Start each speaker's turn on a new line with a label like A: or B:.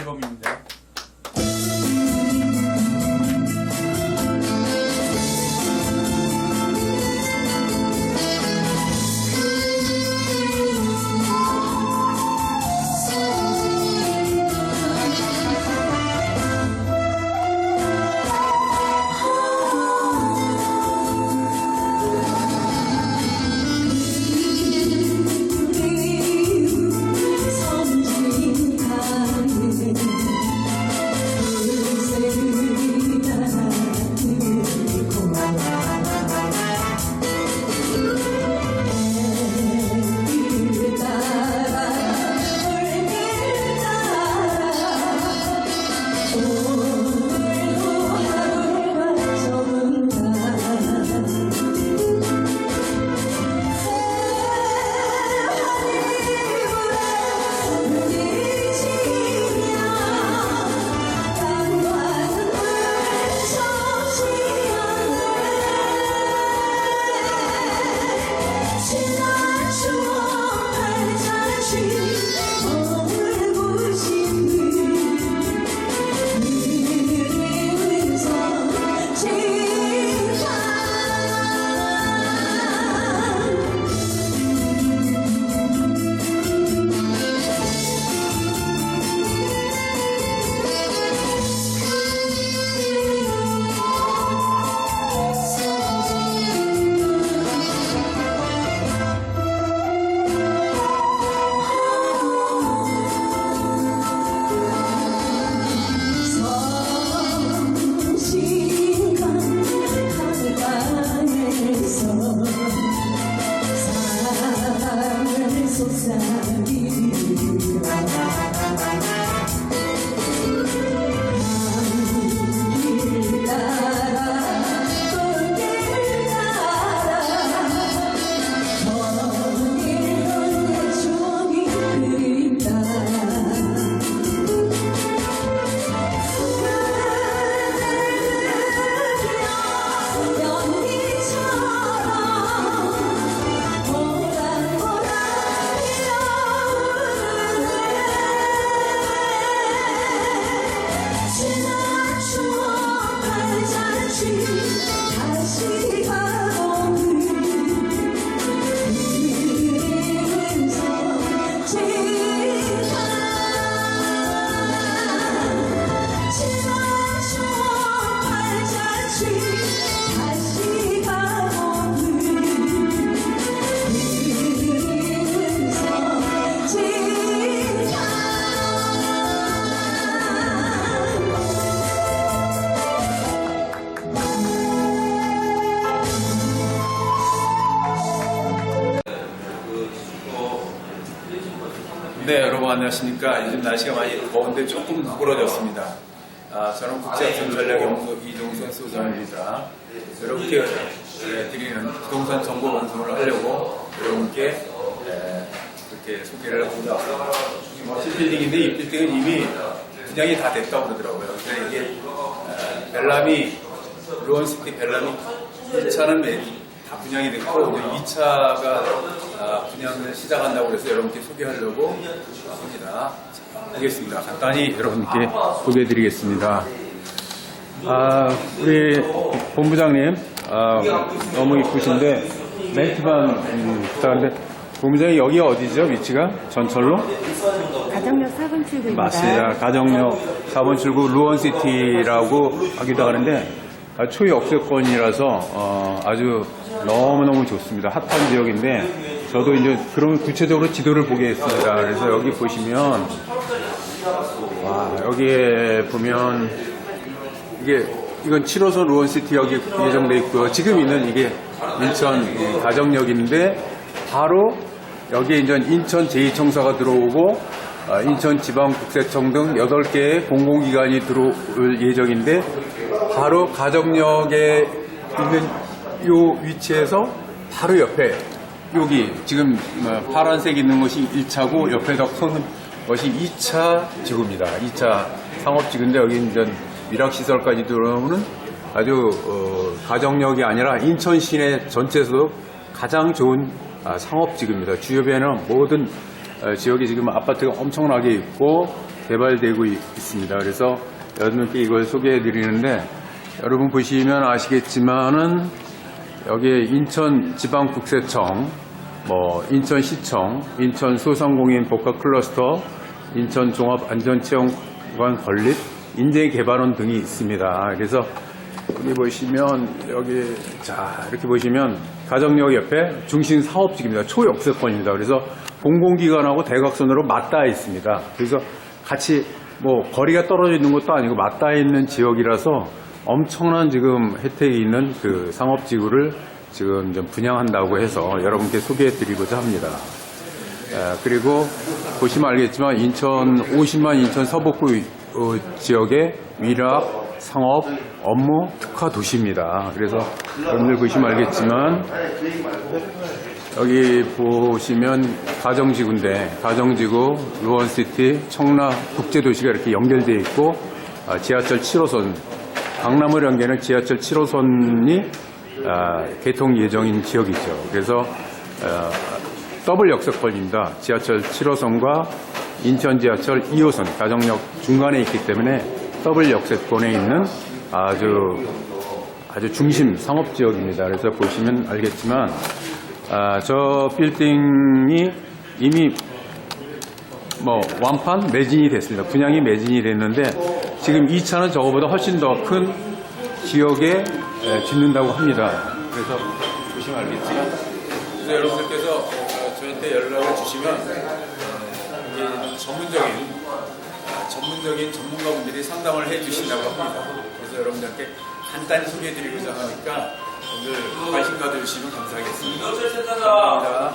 A: 앨범입니다. 안녕하십니까. 요즘 날씨가 많이 더운데 조금 누그러졌습니다. 아, 저는 국제학생 전략연구소 이종선 소장입니다. 여러분께 예, 드리는 부동산 정보 방송을 하려고 여러분께 예, 이렇게 소개를 하고자 왔습니다. 10빌딩인데 이 빌딩은 이미 분양이 다 됐다고 그러더라고요. 그래서 이게 에, 벨람이 루언시티 벨람이 1차는 다 분양이 됐고 이제 2차가 아, 분양을 시작한다고 그래서 여러분께 소개하려고 합니다. 자, 보겠습니다. 간단히 여러분께 소개해드리겠습니다. 아, 우리 본부장님 아, 너무 이쁘신데 멘트만 음, 부탁한데 본부장이 여기 어디죠? 위치가 전철로?
B: 가정역 4번 출구입니다.
A: 맞습니다. 가정역 4번 출구 루원시티라고 하기도 하는데 아, 초역세권이라서 어, 아주 너무너무 좋습니다. 핫한 지역인데 저도 이제 그러면 구체적으로 지도를 보겠습니다. 그래서 여기 보시면 와 여기에 보면 이게 이건 7호선 루원시티역이 예정돼 있고요. 지금 있는 이게 인천 이 가정역인데 바로 여기에 이제 인천 제2청사가 들어오고 어, 인천지방국세청 등 8개의 공공기관이 들어올 예정인데 바로 가정역에 있는 요 위치에서 바로 옆에 여기 지금 어, 파란색 있는 것이 1차고 옆에 덕선 것이 2차 지구입니다. 2차 상업지구인데 여기 이제 미락시설까지 들어오는 아주 어, 가정역이 아니라 인천 시내 전체에서도 가장 좋은 아, 상업지구입니다. 주요에는 모든 어, 지역이 지금 아파트가 엄청나게 있고
C: 개발되고 있- 있습니다. 그래서 여러분께 이걸 소개해 드리는데 여러분 보시면 아시겠지만은 여기에 인천 지방국세청, 뭐 인천시청, 인천 소상공인 복합 클러스터, 인천 종합안전체험관 건립, 인재개발원 등이 있습니다. 그래서 여기 보시면 여기 자 이렇게 보시면 가정역 옆에 중심 사업직입니다. 초역세권입니다. 그래서 공공기관하고 대각선으로 맞닿아 있습니다. 그래서 같이 뭐 거리가 떨어져 있는 것도 아니고 맞닿아 있는 지역이라서 엄청난 지금 혜택이 있는 그 상업지구를 지금 좀 분양한다고 해서 여러분께 소개해 드리고자 합니다. 에, 그리고 보시면 알겠지만 인천 50만 인천 서북구 어, 지역의 위락 상업 업무 특화 도시입니다. 그래서 여러분들 보시면 알겠지만 여기 보시면 가정지구인데 가정지구 루원시티 청라 국제도시가 이렇게 연결되어 있고 아, 지하철 7호선 강남을 연계하는 지하철 7호선이 아, 개통 예정인 지역이죠. 그래서 어, 더블 역세권입니다. 지하철 7호선과 인천 지하철 2호선 가정역 중간에 있기 때문에 더블 역세권에 있는 아주 아주 중심 상업 지역입니다. 그래서 보시면 알겠지만 아, 저 빌딩이 이미 뭐 완판 매진이 됐습니다. 분양이 매진이 됐는데 지금 2차는 저거보다 훨씬 더 큰 지역에 에, 짓는다고 합니다. 그래서 보시면 알겠지만 여러분들께서 어, 저한테 연락을 주시면 이게 전문적인 아, 전문적인 전문가분들이 상담을 해주신다고 합니다. 그래서 여러분들께 간단히 소개해드리고자 하니까 오늘 관심 가져주시면 감사하겠습니다. 감사합니다.